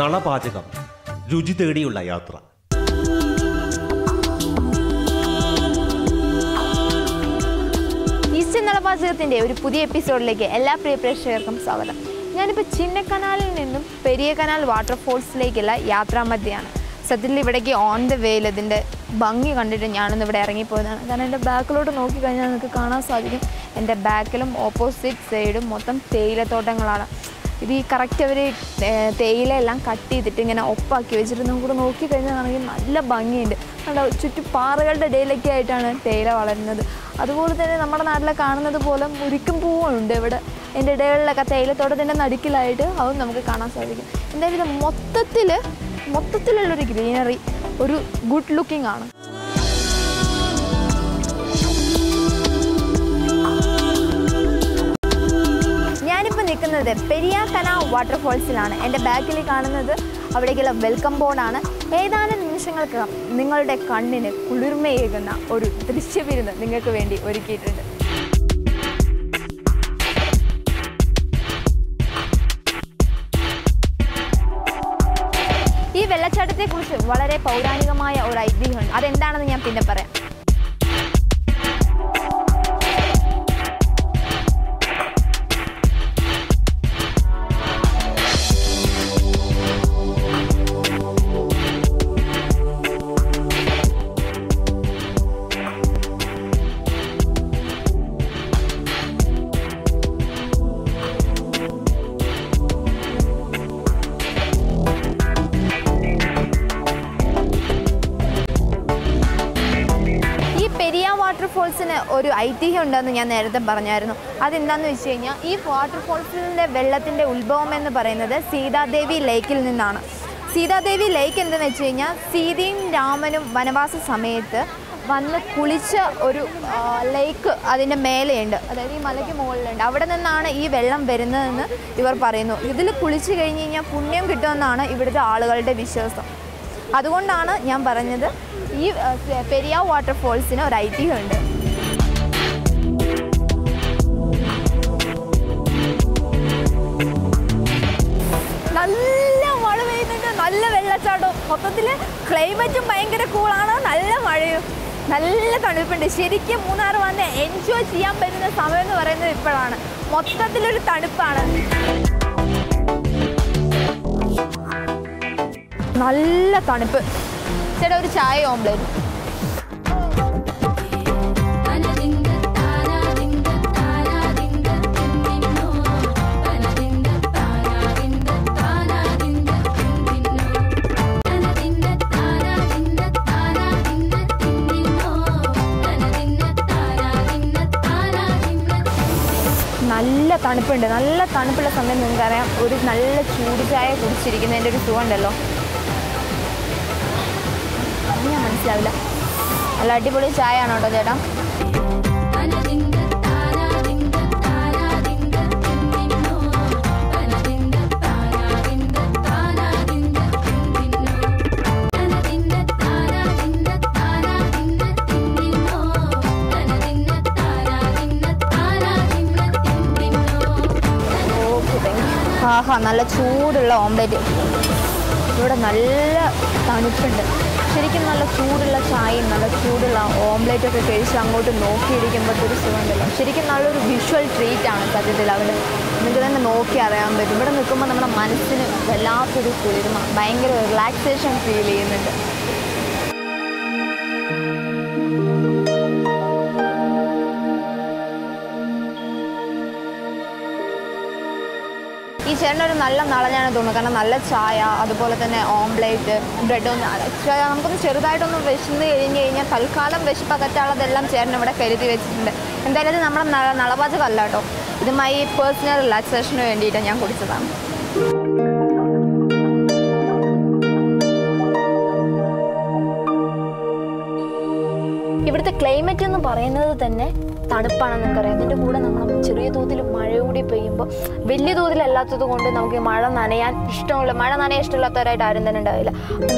നളപാചകം. രുചി തേടിയുള്ള യാത്ര. ഈസ്റ്റർ നളപാചകത്തിന്റെ ഒരു പുതിയ എപ്പിസോഡിലേക്ക് എല്ലാ പ്രിയ പ്രേക്ഷകർക്കും സ്വാഗതം. ഞാനിപ്പോൾ ചിന്നക്കനാലിൽ നിന്നും പെരിയ കനാൽ വാട്ടർഫോൾസിലേക്കുള്ള യാത്രാമധ്യയാണ് സത്യത്തിൽ ഇവിടേക്ക് ഓൺ ദ വേയിൽ ഇതിന്റെ ഭംഗി കണ്ടിട്ട് ഞാനൊന്ന് ഇവിടെ ഇറങ്ങിപ്പോയതാണ്. കാരണം എന്റെ ബാക്കിലോട്ട് നോക്കിക്കഴിഞ്ഞാൽ നിങ്ങൾക്ക് കാണാൻ സാധിക്കും. എന്റെ ബാക്കിലും ഓപ്പോസിറ്റ് സൈഡും മൊത്തം തേയിലത്തോട്ടങ്ങളാണ്. ഇത് ഈ കറക്റ്റ് അവർ തേയിലയെല്ലാം കട്ട് ചെയ്തിട്ട് ഇങ്ങനെ ഒപ്പാക്കി വെച്ചിട്ട് നമുക്ക് നോക്കി കഴിഞ്ഞാണെങ്കിൽ നല്ല ഭംഗിയുണ്ട്. നമ്മുടെ ചുറ്റും പാറകളുടെ ഇടയിലൊക്കെ ആയിട്ടാണ് തേയില വളരുന്നത്. അതുപോലെ തന്നെ നമ്മുടെ നാട്ടിലെ കാണുന്നത് പോലെ മുരിക്കും പൂവുണ്ട് ഇവിടെ. എന്റെ ഇടകളിലൊക്കെ തേയിലത്തോട്ടത്തിന്റെ നടുക്കിലായിട്ട് അതും നമുക്ക് കാണാൻ സാധിക്കും. എന്തായാലും ഇത് മൊത്തത്തിൽ മൊത്തത്തിലുള്ളൊരു ഗ്രീനറി ഒരു ഗുഡ് ലുക്കിംഗ് ആണ്. നിൽക്കുന്നത് പെരിയാക്കന വാട്ടർഫോൾസിലാണ്. എന്റെ ബാക്കിൽ കാണുന്നത് അവിടേക്കുള്ള വെൽക്കം ബോർഡാണ്. ഏതാനും നിമിഷങ്ങൾക്ക് നിങ്ങളുടെ കണ്ണിന് കുളിർമയേകുന്ന ഒരു ദൃശ്യവിരുന്ന് നിങ്ങൾക്ക് വേണ്ടി ഒരുക്കിയിട്ടുണ്ട്. ഈ വെള്ളച്ചാട്ടത്തെക്കുറിച്ച് വളരെ പൗരാണികമായ ഒരു ഐതിഹ്യമുണ്ട്. അതെന്താണെന്ന് ഞാൻ പിന്നെ പറയാം. ഐതിഹ്യം ഉണ്ടെന്ന് ഞാൻ നേരത്തെ പറഞ്ഞായിരുന്നു. അതെന്താണെന്ന് വെച്ച് കഴിഞ്ഞാൽ ഈ വാട്ടർഫോൾസിന്റെ വെള്ളത്തിന്റെ ഉത്ഭവം എന്ന് പറയുന്നത് സീതാദേവി ലേക്കിൽ നിന്നാണ്. സീതാദേവി ലേക്ക് എന്തെന്ന് വെച്ച് കഴിഞ്ഞാൽ സീതയും രാമനും വനവാസ സമയത്ത് വന്ന് കുളിച്ച ഒരു ലേക്ക് അതിന്റെ മേലെയുണ്ട്. അതായത് ഈ മലയ്ക്ക് മുകളിലുണ്ട്. അവിടെ നിന്നാണ് ഈ വെള്ളം വരുന്നതെന്ന് ഇവർ പറയുന്നു. ഇതിൽ കുളിച്ച് കഴിഞ്ഞ് കഴിഞ്ഞാൽ പുണ്യം കിട്ടുമെന്നാണ് ഇവിടുത്തെ ആളുകളുടെ വിശ്വാസം. അതുകൊണ്ടാണ് ഞാൻ പറഞ്ഞത് ഈ പെരിയ വാട്ടർഫോൾസിന് ഒരു ഐതിഹ്യമുണ്ട്. മൊത്തത്തിൽ ക്ലൈമറ്റും ഭയങ്കര കൂളാണ് നല്ല മഴയും നല്ല തണുപ്പുണ്ട്. ശരിക്കും മൂന്നാർ വന്ന് എൻജോയ് ചെയ്യാൻ പറ്റുന്ന സമയം എന്ന് പറയുന്നത് ഇപ്പോഴാണ്. മൊത്തത്തിലൊരു തണുപ്പാണ്. നല്ല തണുപ്പ്. ചേട്ടാ ഒരു ചായ ഓംലേറ്റ് നല്ല തണുപ്പുണ്ട്. നല്ല തണുപ്പുള്ള സമയം നിങ്ങൾക്കറിയാം. ഒരു നല്ല ചൂട് ചായ കുടിച്ചിരിക്കുന്നതിന്റെ ഒരു സുഖമുണ്ടല്ലോ അത് ഞാൻ മനസ്സിലാവില്ല. നല്ല അടിപൊളി ചായ ആണോ കേട്ടോ ചേട്ടാ? നല്ല ചൂടുള്ള ഓംലെറ്റ്. ഇവിടെ നല്ല തണുപ്പുണ്ട്. ശരിക്കും നല്ല ചൂടുള്ള ചായയും നല്ല ചൂടുള്ള ഓംലെറ്റ് ഒക്കെ കഴിച്ച് അങ്ങോട്ട് നോക്കിയിരിക്കുമ്പോഴത്തെ ഒരു സുഖമുണ്ടല്ലോ. ശരിക്കും നല്ലൊരു വിഷ്വൽ ട്രീറ്റ് ആണ് സത്യത്തിൽ അവിടെ നിങ്ങൾക്ക് തന്നെ നോക്കി അറിയാൻ പറ്റും. ഇവിടെ നിൽക്കുമ്പോൾ നമ്മുടെ മനസ്സിന് വല്ലാത്തൊരു കുളിർമ ഭയങ്കര റിലാക്സേഷൻ ഫീൽ ചെയ്യുന്നുണ്ട്. ചേട്ടൻ ഒരു നല്ല നളഞ്ഞാണ് തോന്നുന്നത് കാരണം നല്ല ചായ അതുപോലെ തന്നെ ഓംലേറ്റ് ബ്രെഡ് ഒന്ന് നമുക്കൊന്ന് ചെറുതായിട്ടൊന്ന് വിശന്ന് കഴിഞ്ഞ് കഴിഞ്ഞാൽ തൽക്കാലം വിശപ്പകറ്റാനുള്ളതെല്ലാം ചേട്ടൻ ഇവിടെ കരുതി വെച്ചിട്ടുണ്ട്. എന്തായാലും ഇത് നമ്മുടെ നള- നളപാചകമല്ല കേട്ടോ. ഇത് മൈ പേഴ്സണൽ റിലാക്സേഷന് വേണ്ടിയിട്ട് ഞാൻ കുടിച്ചതാണ്. ഇവിടുത്തെ ക്ലൈമറ്റ് എന്ന് പറയുന്നത് തന്നെ തണുപ്പാണെന്ന് അറിയാം അതിന്റെ കൂടെ നമ്മൾ ചെറിയ തോതിൽ മഴ കൂടി പെയ്യുമ്പോൾ വലിയ തോതിലല്ലാത്തത് കൊണ്ട് നമുക്ക് മഴ നനയാൻ ഇഷ്ടമുള്ള മഴ നനയാൻ ഇഷ്ടമില്ലാത്തവരായിട്ട് ആരും തന്നെ ഉണ്ടാവില്ല.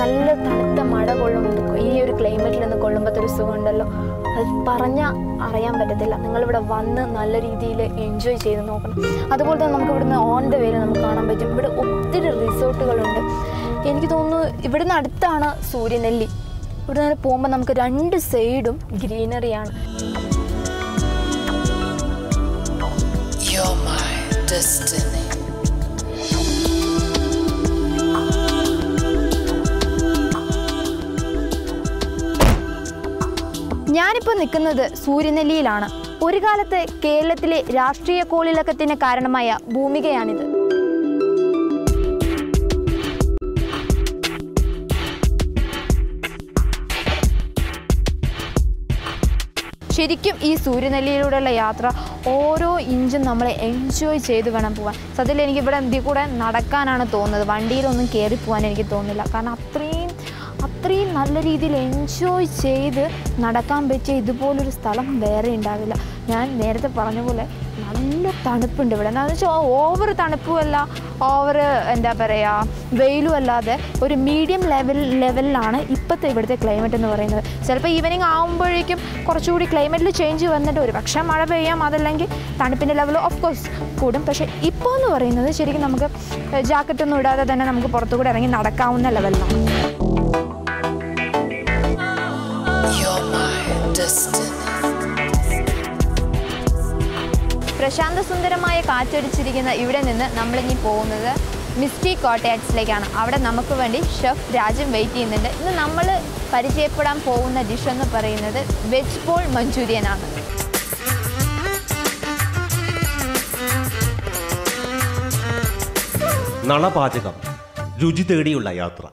നല്ല തണുത്ത മഴ കൊള്ളുമ്പോൾ ഈ ഒരു ക്ലൈമറ്റിൽ നിന്ന് കൊള്ളുമ്പോഴത്തെ ഒരു സുഖമുണ്ടല്ലോ. അത് പറഞ്ഞാൽ അറിയാൻ പറ്റത്തില്ല. നിങ്ങളിവിടെ വന്ന് നല്ല രീതിയിൽ എൻജോയ് ചെയ്ത് നോക്കണം. അതുപോലെ തന്നെ നമുക്ക് ഇവിടുന്ന് ഓൺ ദ വേയിൽ നമുക്ക് കാണാൻ പറ്റും. ഇവിടെ ഒത്തിരി റിസോർട്ടുകളുണ്ട്. എനിക്ക് തോന്നുന്നു ഇവിടുന്ന് അടുത്താണ് സൂര്യനെല്ലി. ഇവിടെ നിന്ന് പോകുമ്പോൾ നമുക്ക് രണ്ട് സൈഡും ഗ്രീനറിയാണ് ഞാനിപ്പോൾ നിൽക്കുന്നത് സൂര്യനെല്ലിയിലാണ്. ഒരു കാലത്ത് കേരളത്തിലെ രാഷ്ട്രീയ കോളിളക്കത്തിന് കാരണമായ ഭൂമികയാണിത്. ശരിക്കും ഈ സൂര്യനെല്ലിയിലൂടെയുള്ള യാത്ര ഓരോ ഇഞ്ചും നമ്മൾ എൻജോയ് ചെയ്ത് വേണം പോകാൻ സത്യത്തിൽ എനിക്ക് ഇവിടെ കൂടെ നടക്കാനാണ് തോന്നുന്നത്. വണ്ടിയിലൊന്നും കയറി പോകാൻ എനിക്ക് തോന്നുന്നില്ല. കാരണം അത്രയും അത്രയും നല്ല രീതിയിൽ എൻജോയ് ചെയ്ത് നടക്കാൻ പറ്റിയ ഇതുപോലൊരു സ്ഥലം വേറെ ഉണ്ടാവില്ല. ഞാൻ നേരത്തെ പറഞ്ഞ പോലെ നല്ല തണുപ്പുണ്ട് ഇവിടെ. എന്താണെന്ന് വെച്ചാൽ ഓവർ തണുപ്പുമല്ല ഓവർ എന്താ പറയുക വെയിലും അല്ലാതെ ഒരു മീഡിയം ലെവൽ ലെവലിലാണ് ഇപ്പോഴത്തെ ഇവിടുത്തെ ക്ലൈമറ്റ് എന്ന് പറയുന്നത്. ചിലപ്പോൾ ഈവനിങ് ആകുമ്പോഴേക്കും കുറച്ചുകൂടി ക്ലൈമറ്റിൽ ചേഞ്ച് വന്നിട്ട് ഒരു പക്ഷേ മഴ പെയ്യാം അതല്ലെങ്കിൽ തണുപ്പിന്റെ ലെവൽ ഓഫ് കോഴ്സ് കൂടും. പക്ഷേ ഇപ്പോൾ എന്ന് പറയുന്നത് ശരിക്കും നമുക്ക് ജാക്കറ്റൊന്നും ഇടാതെ തന്നെ നമുക്ക് പുറത്തുകൂടെ ഇറങ്ങി നടക്കാവുന്ന ലെവലിലാണ് destiny. പ്രശാന്ത സുന്ദരമായ കാറ്റടിച്ചിരിക്കുന്ന ഇവിടെ നിന്ന് നമ്മളിനി പോകുന്നത് മിസ്റ്റി കോട്ടയാറ്റ്സിലേക്കാണ് അവിടെ നമുക്ക് വേണ്ടി ഷെഫ് രാജൻ വെയിറ്റ് ചെയ്യുന്നുണ്ട്. ഇന്ന് നമ്മൾ പരിചയപ്പെടാൻ പോകുന്ന ഡിഷ് എന്ന് പറയുന്നത് വെജ് പോൾ മഞ്ചൂരിയൻ ആണ് നളപാചകം. രുചി തേടിയുള്ള യാത്ര.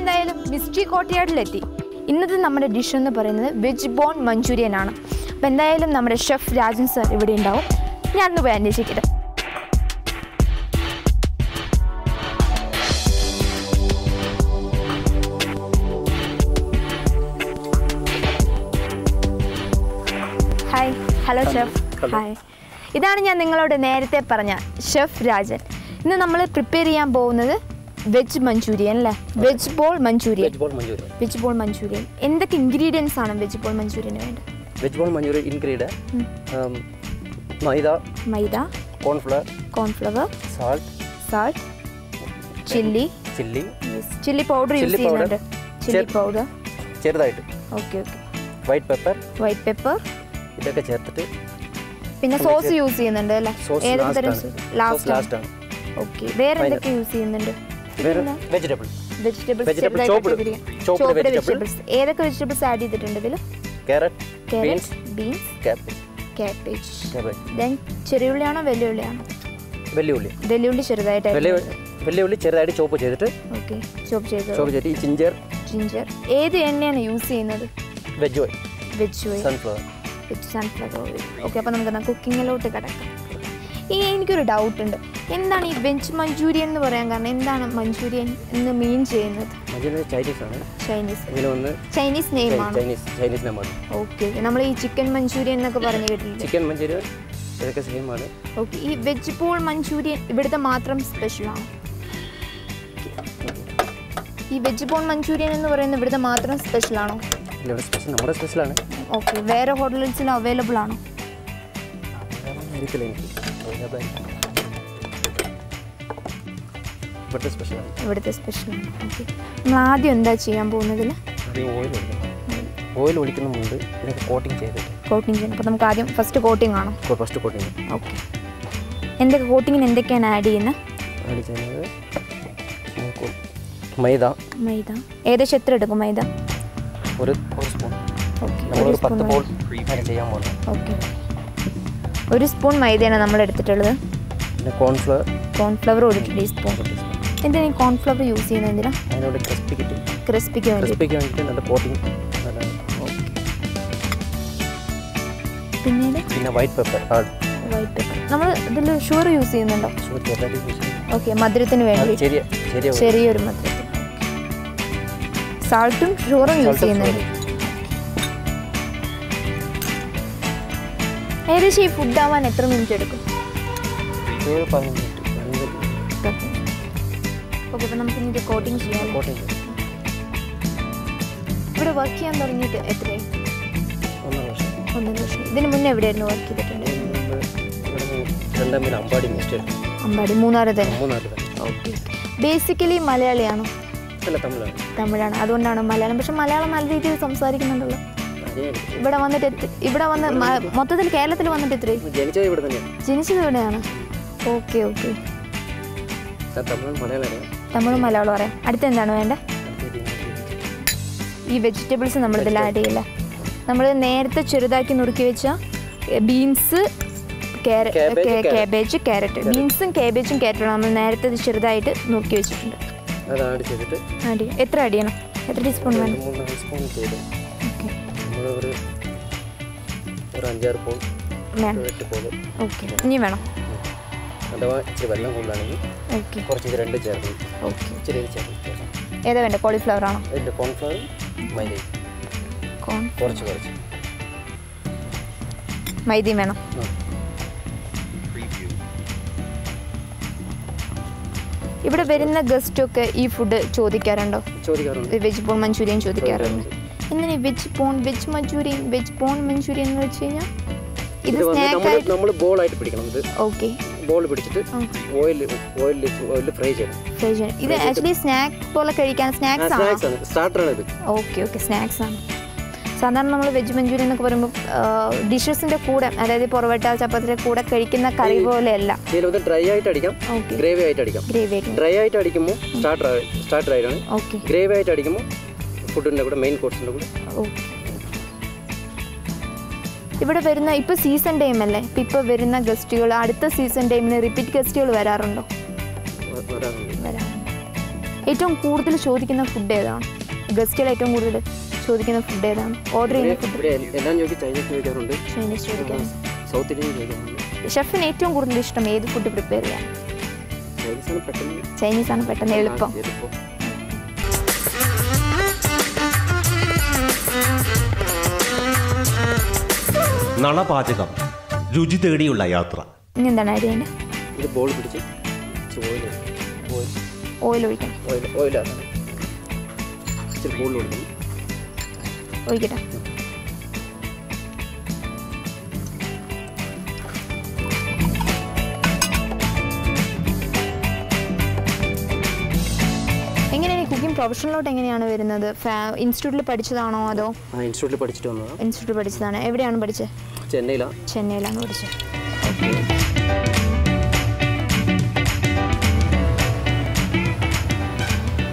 എന്തായാലും മിസ്റ്റി കോട്ടയാടിലെത്തി. ഇന്നത്തെ നമ്മുടെ ഡിഷ് എന്ന് പറയുന്നത് വെജ് ബോൺ മഞ്ചൂരിയൻ ആണ് അപ്പം എന്തായാലും നമ്മുടെ ഷെഫ് രാജൻ സർ ഇവിടെ ഉണ്ടാവും. ഞാൻ ഞാനൊന്ന് പോയി അന്വേഷിക്കട്ടെ. ഹായ് ഹലോ ഷെഫ് ഹായ് ഇതാണ് ഞാൻ നിങ്ങളോട് നേരത്തെ പറഞ്ഞ ഷെഫ് രാജൻ. ഇന്ന് നമ്മൾ പ്രിപ്പയർ ചെയ്യാൻ പോകുന്നത് വെജ് മഞ്ചൂരിയൻ അല്ലേ veg ball Manchurian veg ball Manchurian veg ball Manchurian എന്തൊക്കെ ഇൻഗ്രീഡിയൻസ് ആണ് വെജ് ബോൾ മഞ്ചൂരിയന് വേണ്ടത്? Veg ball Manchurian ഇൻഗ്രീഡ് maida maida cornflour cornflour salt salt chilli chilli chilli powder use. ചെയ്യുന്നുണ്ട്. ചില്ലി പൗഡർ ചെറുതായിട്ട്. Okay okay white pepper white pepper ഇതൊക്കെ ചേർത്തിട്ട് പിന്നെ sauce use ചെയ്യുന്നുണ്ട് അല്ലേ? ഏതൊക്കെ തരം ലാസ്റ്റ് ലാസ്റ്റ് ആണ്. ഓക്കെ വേറെ എന്തൊക്കെ യൂസ് ചെയ്യുന്നുണ്ട്? വെജിറ്റബിൾ. chopped. Chopped vegetables. ഏതൊക്കെ വെജിറ്റബിൾസ് ആഡ് ചെയ്തിട്ടുണ്ട് ഇതിൽ carrot beans beans cabbage then ചെറിയുള്ളിയാണോ വെല്ലുള്ളിയാണോ? വെല്ലുള്ളി. വെല്ലുള്ളി ചെറുതായിട്ട് വെല്ലുള്ളി ചെറുതായിട്ട് ചോപ്പ് ചെയ്തിട്ട് ഓക്കെ ചോപ്പ് ചെയ്ത്? ചോപ്പ് ചെയ്തിട്ട് ഈ ചിഞ്ചർ ജിഞ്ചർ ഏത് എണ്ണയാണ് യൂസ് ചെയ്യുന്നത്? Veg oil veg oil sunflower veg sunflower oil okay അപ്പോൾ നമുക്ക് കുക്കിങ്ങിലോട്ട് കിടക്കാം. ഈ എനിക്കൊരു ഡൗട്ട് ഉണ്ട്. എന്താണ് ഈ വെജ് മഞ്ചൂരിയൻ എന്ന് പറയാൻ കാരണം? എന്താണ് മഞ്ചൂരിയൻ എന്ന് മീൻ ചെയ്യുന്നത്? ചൈനീസ് ആണ്. ചൈനീസ് ചൈനീസ് നെയിം ആണ്. ചൈനീസ് ചൈനീസ് നെയ്മാണ് ഓക്കെ നമ്മൾ ഈ ചിക്കൻ മഞ്ചൂരിയൻ എന്നൊക്കെ പറഞ്ഞു കേട്ടിട്ടുണ്ട്. ചിക്കൻ മഞ്ചൂരിയൻ ഇതൊക്കെ സെയിം ആണ്. ഓക്കെ ഈ വെജ് പോൾ മഞ്ചൂരിയൻ ഇവിടുത്തെ മാത്രം സ്പെഷ്യൽ സ്പെഷ്യലാണ് ഈ വെജ് പോൺ മഞ്ചൂരിയൻ എന്ന് പറയുന്നത് ഇവിടുത്തെ മാത്രം സ്പെഷ്യലാണോ സ്പെഷ്യൽ നമ്മുടെ സ്പെഷ്യലാണ് ഓക്കെ വേറെ ഹോട്ടൽസിൽ അവൈലബിൾ ആണോ? എനിക്ക്. ഇവിടുത്തെ സ്പെഷ്യൽ ഇവിടുത്തെ സ്പെഷ്യൽ ഓക്കെ നമ്മൾ ആദ്യം എന്താ ചെയ്യാൻ പോകുന്നത്? ആദ്യം ഓയിൽ ഓയിൽ ഒഴിക്കുന്ന മുമ്പ് ഇതൊക്കെ കോട്ടിംഗ് ചെയ്തിട്ട്. കോട്ടിംഗ് ചെയ്യണം. അപ്പോൾ നമുക്ക് ആദ്യം ഫസ്റ്റ് കോട്ടിംഗ് ആണോ ഫസ്റ്റ് കോട്ടിംഗ് ഓക്കെ എന്തൊക്കെ കോട്ടിങ്ങിന് എന്തൊക്കെയാണ് ആഡ് ചെയ്യുന്നത്? ആഡ് ചെയ്യുന്നത് മൈദ. മൈദ. ഏകദേശം എത്ര എടുക്കും മൈദ? ഒരു ഒരു സ്പൂൺ ഒരു പത്ത് ബോൾ ചെയ്യാൻ പോകുന്നത് ഓക്കെ ഒരു സ്പൂൺ മൈദയാണ് നമ്മൾ എടുത്തിട്ടുള്ളത് പിന്നെ കോൺഫ്ലവർ കോൺഫ്ലവർ ഒരു ടീസ്പൂൺ എന്തിനാണ് ഈ കോൺഫ്ലവർ യൂസ് ചെയ്യുന്നത് എന്തിനാ? അതിനോട് ക്രിസ്പി കിട്ടി. ക്രിസ്പിക്ക് വേണ്ടി. ക്രിസ്പിക്ക് വേണ്ടിയിട്ട് നല്ല കോട്ടിങ് നല്ലതാണ് പിന്നീട്? പിന്നെ വൈറ്റ് പെപ്പർ വൈറ്റ് പെപ്പർ നമ്മൾ ഇതിൽ ഷുഗർ യൂസ് ചെയ്യുന്നുണ്ടോ? ഓക്കെ മധുരത്തിന് വേണ്ടി. ചെറിയ ചെറിയ ചെറിയൊരു മധുരത്തിന് സാൾട്ടും ഷുഗറും യൂസ് ചെയ്യുന്നുണ്ട്. ഏകദേശം ഈ ഫുഡ് ആവാൻ എത്ര മിനിറ്റ് എടുക്കും? പതിനഞ്ച് ഓക്കെ അപ്പം നമുക്ക് ഇതിന്റെ ഇത് കോട്ടിങ് ചെയ്യാം. കോട്ടിങ് ഇവിടെ വർക്ക് ചെയ്യാൻ തുടങ്ങിയിട്ട് എത്രയായി? ഒന്നര വർഷം. ഒന്നര വർഷം. ഇതിന് മുന്നേ എവിടെയായിരുന്നു വർക്ക് ചെയ്തിട്ടുണ്ട് അമ്പാടി അമ്പാടി മൂന്നാറ് തന്നെ. ഓക്കെ ബേസിക്കലി മലയാളിയാണോ? അല്ല തമിഴാണ്. തമിഴാണ്. അതുകൊണ്ടാണ് മലയാളം. പക്ഷെ മലയാളം നല്ല രീതിയിൽ സംസാരിക്കുന്നുണ്ടല്ലോ. ഇവിടെ വന്നിട്ട് ഇവിടെ വന്ന് മൊത്തത്തിൽ കേരളത്തിൽ വന്നിട്ട് എത്ര ജനിച്ചത് ഇവിടെ തന്നെയാണ്. ജനിച്ചത് ഇവിടെയാണ്. ഓക്കെ ഓക്കെ തമിഴ് മലയാളം തമിഴും മലയാളം പറയാം. അടുത്ത എന്താണ് വേണ്ടത് ഈ വെജിറ്റബിൾസ് നമ്മൾ ഇതിൽ ആഡ് ചെയ്യില്ല? നമ്മൾ നേരത്തെ ചെറുതാക്കി നുറുക്കി വെച്ച ബീൻസ്. കാബേജ് ക്യാരറ്റ് ബീൻസും കാബേജും ക്യാരറ്റും നമ്മൾ നേരത്തെ ഇത് ചെറുതായിട്ട് നുറുക്കി വെച്ചിട്ടുണ്ട്. ആഡ് എത്ര ആഡ് ചെയ്യണം? എത്ര ടീസ്പൂൺ വേണം? നമ്മൾ ഓക്കെ. ഇനി വേണം. അഥവാ ഇച്ചിരി വെള്ളം കൂടുതലാണെങ്കിൽ ഓക്കെ കുറച്ച് രണ്ട് ചേർത്ത് ഓക്കെ ഇച്ചിരി ചേർത്ത് ഏതാ വേണ്ട? കോളിഫ്ലവർ ആണോ? ഇതിന്റെ കോൺഫ്ലവറും മൈദയും. കുറച്ച് കുറച്ച്. മൈദയും വേണം. ഇവിടെ വരുന്ന ഗസ്റ്റ് ഒക്കെ ഈ ഫുഡ് ചോദിക്കാറുണ്ടോ? ചോദിക്കാറുണ്ട്. വെജ് പോൺ മഞ്ചൂരിയൻ ചോദിക്കാറുണ്ട്. എങ്ങനെ veg porn veg Manchurian veg porn Manchurian എന്ന് വെച്ച് കഴിഞ്ഞാൽ ഇത് സ്നാക്ക് ആയിട്ട് നമ്മൾ ബോൾ ആയിട്ട് പിടിക്കണം ഇത്. ഓക്കെ ബോൾ പിടിച്ചിട്ട് ഓയിൽ ഓയിൽ ഓയിൽ ഫ്രൈ ചെയ്യണം. ഫ്രൈ ചെയ്യണം. ഇത് ആക്ച്വലി സ്നാക്ക് പോലെ കഴിക്കാൻ സ്നാക്സ് ആണ്? സ്നാക്സ് ആണ് ഇത്. ഓക്കേ ഓക്കേ സ്നാക്സ് ആണ്. സാധാരണ നമ്മൾ വെജ് മഞ്ചൂരിയൻ എന്നൊക്കെ പറയുമ്പോൾ ഡിഷസിന്റെ കൂടെ അതായത് പൊറോട്ട ചപ്പാത്തിന്റെ കൂടെ കഴിക്കുന്ന കറി പോലെയല്ല. ഡ്രൈ ആയിട്ട് അടിക്കാം. ഗ്രേവി ആയിട്ട് അടിക്കാം. ഗ്രേവി ആയിട്ട് ഡ്രൈ ആയിട്ട് അടിക്കുമ്പോൾ സ്റ്റാർട്ടർ സ്റ്റാർട്ടർ ആയിട്ടാണ്. ഓക്കെ ഗ്രേവി ആയിട്ട് അടിക്കുമ്പോൾ ഫുഡിന്റെ കൂടെ മെയിൻ കോഴ്സിന്റെ കൂടെ. ഓക്കെ ഇവിടെ വരുന്ന ഇപ്പോൾ സീസൺ ടൈം അല്ലേ? ഇപ്പം ഇപ്പോൾ വരുന്ന ഗസ്റ്റുകൾ അടുത്ത സീസൺ ടൈമിന് റിപ്പീറ്റ് ഗസ്റ്റുകൾ വരാറുണ്ടോ? ഏറ്റവും കൂടുതൽ ചോദിക്കുന്ന ഫുഡ് ഏതാണ്? ഗസ്റ്റുകൾ ഏറ്റവും കൂടുതൽ ചോദിക്കുന്ന ഫുഡ് ഏതാണ്? ഓർഡർ ചെയ്യുന്ന ഫുഡ് ചൈനീസ് ചോദിക്കാറുണ്ട്. ഷെഫിന് ഏറ്റവും കൂടുതൽ ഇഷ്ടം ഏത് ഫുഡ് പ്രിപ്പയർ ചെയ്യാൻ? ചൈനീസാണ് ആണ് പെട്ടെന്ന്. എളുപ്പം. നളപാചകം രുചി തേടിയുള്ള യാത്ര. ഇനി എന്താണ് ആഡ് ചെയ്യേണ്ടത് ഇത് ബോൾ പിടിച്ച് ഓയിൽ ഓയിൽ ഓയിൽ ഒഴിക്കണം. ഓയിൽ ഓയിലാണ് ഇച്ചിരി ബോളിൽ ഒഴിക്കണം ഒഴിക്കട്ടെ. പ്രൊഫഷണലോട്ട് എങ്ങനെയാണ് വരുന്നത്? ഇൻസ്റ്റിറ്റ്യൂട്ടിൽ പഠിച്ചതാണോ അതോ? ഇൻസ്റ്റിറ്റ്യൂട്ടിൽ പഠിച്ചിട്ട് വന്നതാണ് ഇൻസ്റ്റിറ്റ്യൂട്ടിൽ പഠിച്ചതാണ്. എവിടെയാണ് പഠിച്ചത് ചെന്നൈയിലാണ് ചെന്നൈയിലാണ് പഠിച്ചത്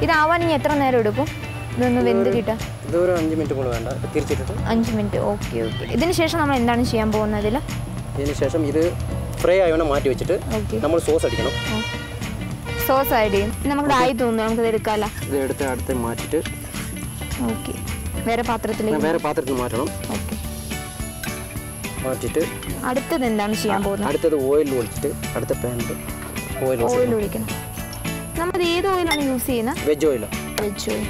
ഇതാവാൻ ഇനി എത്ര നേരം എടുക്കും? ഇതൊന്ന് വെന്ത് കിട്ടാൻ. ഇതൊരു അഞ്ച് മിനിറ്റ് കൂടെ വേണ്ട. തിരിച്ചിട്ടിട്ട്. അഞ്ച് മിനിറ്റ്. Okay okay. ഇതിന് ശേഷം നമ്മൾ എന്താണ് ചെയ്യാൻ പോകുന്നത് ഇതിൽ ഇതിന് ശേഷം ഇത് ഫ്രൈ ആയവണ്ണം മാറ്റി വെച്ചിട്ട് നമ്മൾ സോസ് അടിക്കണം. സോസ് ആഡ് ചെയ്യും നമുക്ക് ആയി തോന്നുന്നു നമുക്ക് എടുക്കാമല്ലോ ഇത് എടുത്ത് അടുത്ത് മാറ്റിട്ട് ഓക്കെ വേറെ പാത്രത്തിലേക്ക് വേറെ പാത്രത്തിൽ മാറ്റണം. ഓക്കെ മാറ്റിട്ട് അടുത്തത് എന്താണ് ചെയ്യാൻ പോകുന്നത്? അടുത്തത് ഓയിൽ ഒഴിച്ചിട്ട് അടുത്ത പാനിൽ ഓയിൽ ഓയിൽ ഒഴിക്കണം. നമ്മൾ ഏത് ഓയിലാണ് യൂസ് ചെയ്യുന്നത് വെജ് ഓയിൽ വെജ് ഓയിൽ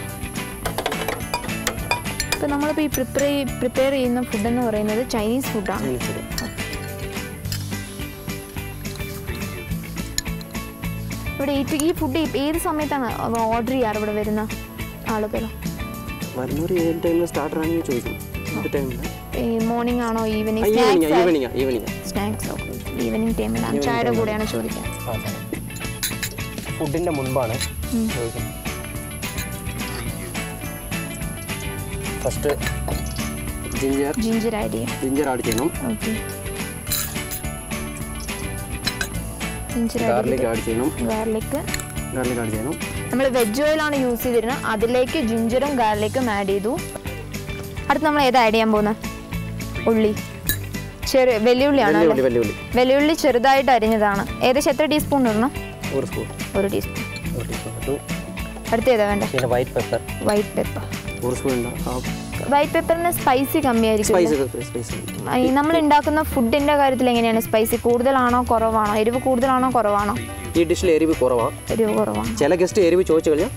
ഇപ്പം നമ്മളിപ്പോൾ ഈ പ്രിപ്പയർ പ്രിപ്പയർ ചെയ്യുന്ന ഫുഡ് എന്ന് പറയുന്നത് ചൈനീസ് ഫുഡാണ് ചൈനീസ് ഓയിൽ ഇവിടെ ഏറ്റവും ഈ ഫുഡ് ഏത് സമയത്താണ് ഓർഡർ ചെയ്യാറ് ഇവിടെ വരുന്ന ആളുകൾ? വരുന്നവർ ഏത് ടൈമിൽ സ്റ്റാർട്ടർ ആണെങ്കിൽ ചോദിക്കും ടൈമിൽ ഈ മോർണിംഗ് ആണോ ഈവനിങ് സ്നാക്സ് ടൈമിലാണ് ചായയുടെ കൂടെയാണ് ചോദിക്കുക ഫുഡിന്റെ മുൻപാണ്. ഫസ്റ്റ് ജിഞ്ചർ ജിഞ്ചർ ആഡ് ചെയ്യാം. ജിഞ്ചർ ആഡ് ചെയ്യണം. Okay ginger add garlic add ചെയ്യണം. ഗാർലിക്. ഗാർലിക് ആഡ് ചെയ്യണം. നമ്മൾ വെജ് ഓയിൽ ആണ് യൂസ് ചെയ്തിരുന്നത് അതിലേക്ക് ജിഞ്ചറും ഗാർലിക്കും ആഡ് ചെയ്തു. അടുത്ത് നമ്മൾ ഏതാ ആഡ് ചെയ്യാൻ പോകുന്നത് ഉള്ളി. ചെറു വെല്ലുള്ളിയാണ് വെല്ലുള്ളി ചെറുതായിട്ട് അരിഞ്ഞതാണ്. ഏകദേശം എത്ര ടീസ്പൂൺ ഇടണം? ഒരു സ്പൂൺ ഒരു ടീസ്പൂൺ അടുത്ത് ഏതാ വേണ്ടേ? വൈറ്റ് പെപ്പർ വൈറ്റ് പെപ്പർ ഒരു സ്പൂൺ വൈറ്റ് പെപ്പറിന് സ്പൈസി കമ്മിയായിരിക്കും നമ്മൾ ഉണ്ടാക്കുന്ന ഫുഡിന്റെ കാര്യത്തിൽ എങ്ങനെയാണ് സ്പൈസി കൂടുതലാണോ കുറവാണോ? എരിവ് കൂടുതലാണോ കുറവാണോ? ഈ ഡിഷിൽ എരിവ് കുറവാണ് എരിവ് കുറവാണ് ചില ഗസ്റ്റ് എരിവ് ചോദിച്ചു കഴിഞ്ഞാൽ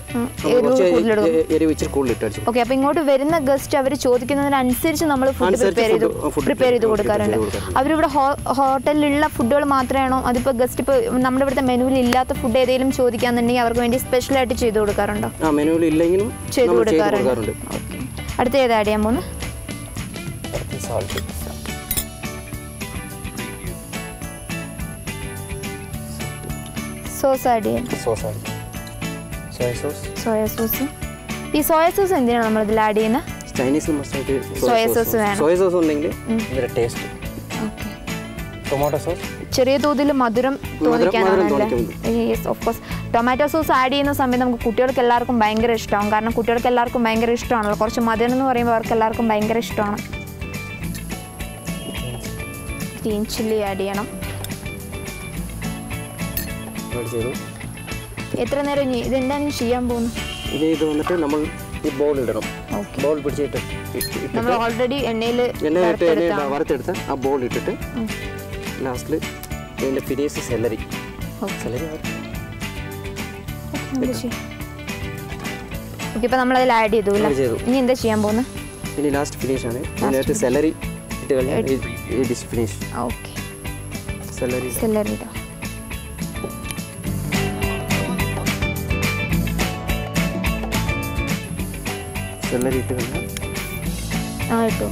എരിവ്. ഇച്ചിരി കൂടുതൽ ഓക്കെ അപ്പൊ ഇങ്ങോട്ട് വരുന്ന ഗസ്റ്റ് അവർ ചോദിക്കുന്നതിനനുസരിച്ച് നമ്മൾ ഫുഡ് പ്രിപ്പയർ ചെയ്ത് പ്രിപ്പയർ ചെയ്ത് കൊടുക്കാറുണ്ട്. അവരിവിടെ ഹോട്ടലിലുള്ള ഫുഡുകൾ മാത്രമാണോ? അതിപ്പോ ഗസ്റ്റ് ഇപ്പൊ നമ്മുടെ ഇവിടുത്തെ മെനുവിൽ ഇല്ലാത്ത ഫുഡ് ഏതെങ്കിലും ചോദിക്കാന്നുണ്ടെങ്കിൽ അവർക്ക് വേണ്ടി സ്പെഷ്യൽ ആയിട്ട് ചെയ്ത് കൊടുക്കാറുണ്ടോ? മെനുവിൽ ഇല്ലെങ്കിലും ചെയ്ത് കൊടുക്കാറുണ്ട്. അടുത്ത ഏത് ആഡ് ചെയ്യാൻ പോകുന്നു സാൾട്ട് സോസ് ആഡ് ചെയ്യാം sauce soya sauce soya sauce ഈ സോയ സോസ് എന്തിനാണ് നമ്മൾ ഇതിൽ ആഡ് ചെയ്യുന്നത് ചൈനീസ് മസ്റ്റായിട്ട് സോയ സോസ് വേണം. സോയ സോസ് ഉണ്ടെങ്കിൽ ഇതിന്റെ ടേസ്റ്റ് ഓക്കെ ടൊമാറ്റോ സോസ് ചെറിയ തോതിൽ മധുരം തോന്നിക്കാനാണ് of course tomato sauce add ചെയ്യുന്ന സമയത്ത് നമുക്ക് കുട്ടികൾക്ക് എല്ലാവർക്കും ഭയങ്കര ഇഷ്ടമാവും. കാരണം കുട്ടികൾക്ക് എല്ലാവർക്കും ഭയങ്കര ഇഷ്ടമാണല്ലോ. കുറച്ച് മധുരം എന്ന് പറയുമ്പോൾ അവർക്ക് എല്ലാവർക്കും ഭയങ്കര ഇഷ്ടമാണ്. ഗ്രീൻ ചില്ലി ആഡ് ചെയ്യണം. എത്ര നേരം ഇതെന്താണ് ചെയ്യാൻ പോകുന്നത്? ഇനി ഇത് വന്നിട്ട് നമ്മൾ ഈ ബോൾ ഇടണം. ബോൾ പിടിച്ചിട്ട് നമ്മൾ ഓൾറെഡി എണ്ണയിൽ എണ്ണയിട്ട് എണ്ണ വറുത്തെടുത്ത് ആ ബോൾ ഇട്ടിട്ട് ലാസ്റ്റിൽ ഇതിന്റെ ഫിനിഷ് സെലറി സെലറി ഓക്കെ നമ്മൾ അതിൽ ആഡ് ചെയ്തു ഇനി എന്താ ചെയ്യാൻ പോകുന്നത് ഇനി ലാസ്റ്റ് ഫിനിഷ് ആണ്. ഇതിനകത്ത് സെലറി ഇട്ട് കഴിഞ്ഞാൽ dish finish okay celery celery ഇടാം. സെലറി ഇട്ട് കഴിഞ്ഞാൽ ആ ഇട്ടു.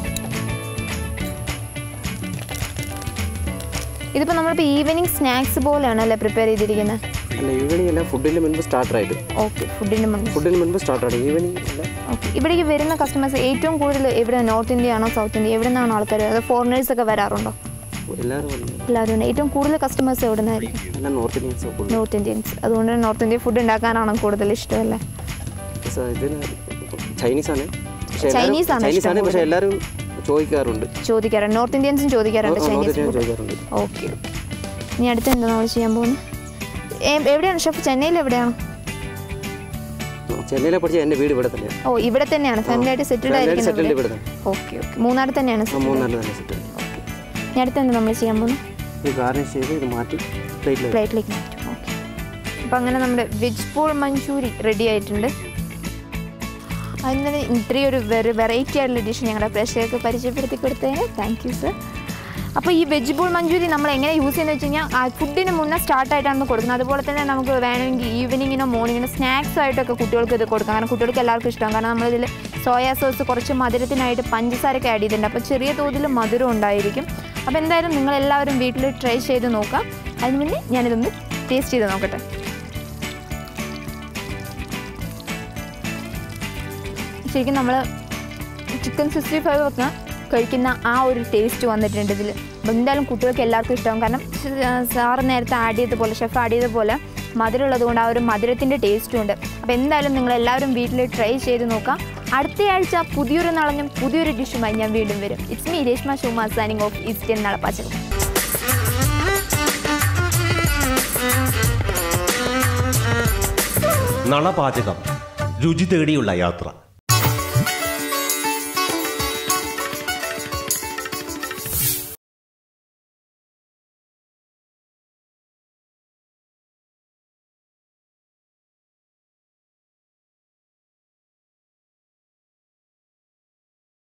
ഇതിപ്പോൾ നമ്മളിപ്പോൾ ഈവനിങ് സ്നാക്സ് പോലെയാണ് അല്ലേ പ്രിപ്പയർ ചെയ്തിരിക്കുന്നത് അല്ല ഈവനിങ് അല്ല ഫുഡിന് മുൻപ് സ്റ്റാർട്ടറായിട്ട് ഓക്കെ ഫുഡിന് മുൻപ്. ഫുഡിന് മുൻപ് സ്റ്റാർട്ടർ ഈവനിങ് അല്ല ഓക്കെ ഇവിടേക്ക് വരുന്ന കസ്റ്റമേഴ്സ് ഏറ്റവും കൂടുതൽ എവിടെ? നോർത്ത് ഇന്ത്യ ആണോ സൗത്ത് ഇന്ത്യ എവിടെ നിന്നാണ് ആൾക്കാർ അത് ഫോറിനേഴ്സ് ഒക്കെ വരാറുണ്ടോ? എല്ലാവരും ഏറ്റവും കൂടുതൽ കസ്റ്റമേഴ്സ് എവിടെ നിന്നായിരിക്കും നോർത്ത് ഇന്ത്യൻസ് അതുകൊണ്ട് നോർത്ത് ഇന്ത്യ ഫുഡ് ഉണ്ടാക്കാനാണ് കൂടുതൽ ഇഷ്ടമല്ലേ ചൈനീസ് ആണ്. ചൈനീസ് ആണ് പക്ഷേ എല്ലാവരും ചോദിക്കാറുണ്ട്. ചോദിക്കാറുണ്ട്. നോർത്ത് ഇന്ത്യൻസും ചോദിക്കാറുണ്ട് ചൈനീസ് ഇന്ത്യൻ ഓക്കെ ഇനി അടുത്ത് എന്താ നമ്മൾ ചെയ്യാൻ പോകുന്നത്? എവിടെയാണ് ഷെഫ്? ചെന്നൈയിൽ എവിടെയാണ് ചെന്നൈയിലെ പഠിച്ച എന്റെ വീട് ഇവിടെ തന്നെയാണ് ഓ ഇവിടെ തന്നെയാണ്. ഫാമിലി ആയിട്ട് സെറ്റിൽഡ് ആയിരിക്കുന്നത് ഇവിടെ ഓക്കേ ഓക്കെ. മൂന്നാർ തന്നെയാണ് മൂന്നാൽ തന്നെ സെറ്റിൽഡ് ഇനി അടുത്ത് എന്താ നമ്മൾ ചെയ്യാൻ പോകുന്നത്? ഈ ഗാർണിഷ് ചെയ്ത് ഇത് മാറ്റി പ്ലേറ്റിലേക്ക് പ്ലേറ്റിലേക്ക് മാറ്റും. ഓക്കെ. അപ്പോൾ അങ്ങനെ നമ്മുടെ വെജ് പൂൾ മഞ്ചൂരി റെഡി ആയിട്ടുണ്ട്. അതിന് ഇത്രയും ഒരു വെറൈറ്റി ആയിട്ടുള്ള ഡിഷ് ഞങ്ങളുടെ പ്രേക്ഷകർക്ക് പരിചയപ്പെടുത്തി കൊടുത്തതിന് താങ്ക് യു സർ അപ്പോൾ ഈ വെജ് ബോൾ മഞ്ചൂരി നമ്മൾ എങ്ങനെ യൂസ് ചെയ്യുന്നത് വെച്ച് കഴിഞ്ഞാൽ ഫുഡിന് മുന്നേ സ്റ്റാർട്ടായിട്ടാണ് കൊടുക്കുന്നത്. അതുപോലെ തന്നെ നമുക്ക് വേണമെങ്കിൽ ഈവനിങ്ങിനോ മോർണിങ്ങിനോ സ്നാക്സ് ആയിട്ടൊക്കെ കുട്ടികൾക്ക് ഇത് കൊടുക്കാം. കാരണം കുട്ടികൾക്ക് എല്ലാവർക്കും ഇഷ്ടമാണ്. കാരണം നമ്മളിതിൽ സോയാ സോസ് കുറച്ച് മധുരത്തിനായിട്ട് പഞ്ചസാരയൊക്കെ ആഡ് ചെയ്തിട്ടുണ്ട്. അപ്പോൾ ചെറിയ തോതിൽ മധുരം ഉണ്ടായിരിക്കും. അപ്പോൾ എന്തായാലും നിങ്ങളെല്ലാവരും വീട്ടിൽ ട്രൈ ചെയ്ത് നോക്കാം. അതിന് മുന്നേ ഞാനിതൊന്ന് ടേസ്റ്റ് ചെയ്ത് നോക്കട്ടെ. ശരിക്കും നമ്മൾ ചിക്കൻ സിക്സ്റ്റി ഫൈവ് ഒക്കെ കഴിക്കുന്ന ആ ഒരു ടേസ്റ്റ് വന്നിട്ടുണ്ട് ഇതിൽ എന്തായാലും കുട്ടികൾക്ക് എല്ലാവർക്കും ഇഷ്ടമാകും കാരണം സാറ് നേരത്തെ ആഡ് ചെയ്തതുപോലെ ഷെഫ് ആഡ് ചെയ്തതുപോലെ മധുരമുള്ളത് കൊണ്ട് ആ ഒരു മധുരത്തിന്റെ ടേസ്റ്റും ഉണ്ട്. അപ്പോൾ എന്തായാലും നിങ്ങൾ എല്ലാവരും വീട്ടിൽ ട്രൈ ചെയ്ത് നോക്കാം. അടുത്തയാഴ്ച പുതിയൊരു നളഞ്ഞും പുതിയൊരു ഡിഷുമായി ഞാൻ വീണ്ടും വരും. ഇറ്റ്സ് മീ രേഷ്മ ഷുമാ സാനിങ് ഓഫ് ഈസ്റ്റേൺ നളപ്പാചകം നളപാചകം. രുചി തേടിയുള്ള യാത്ര.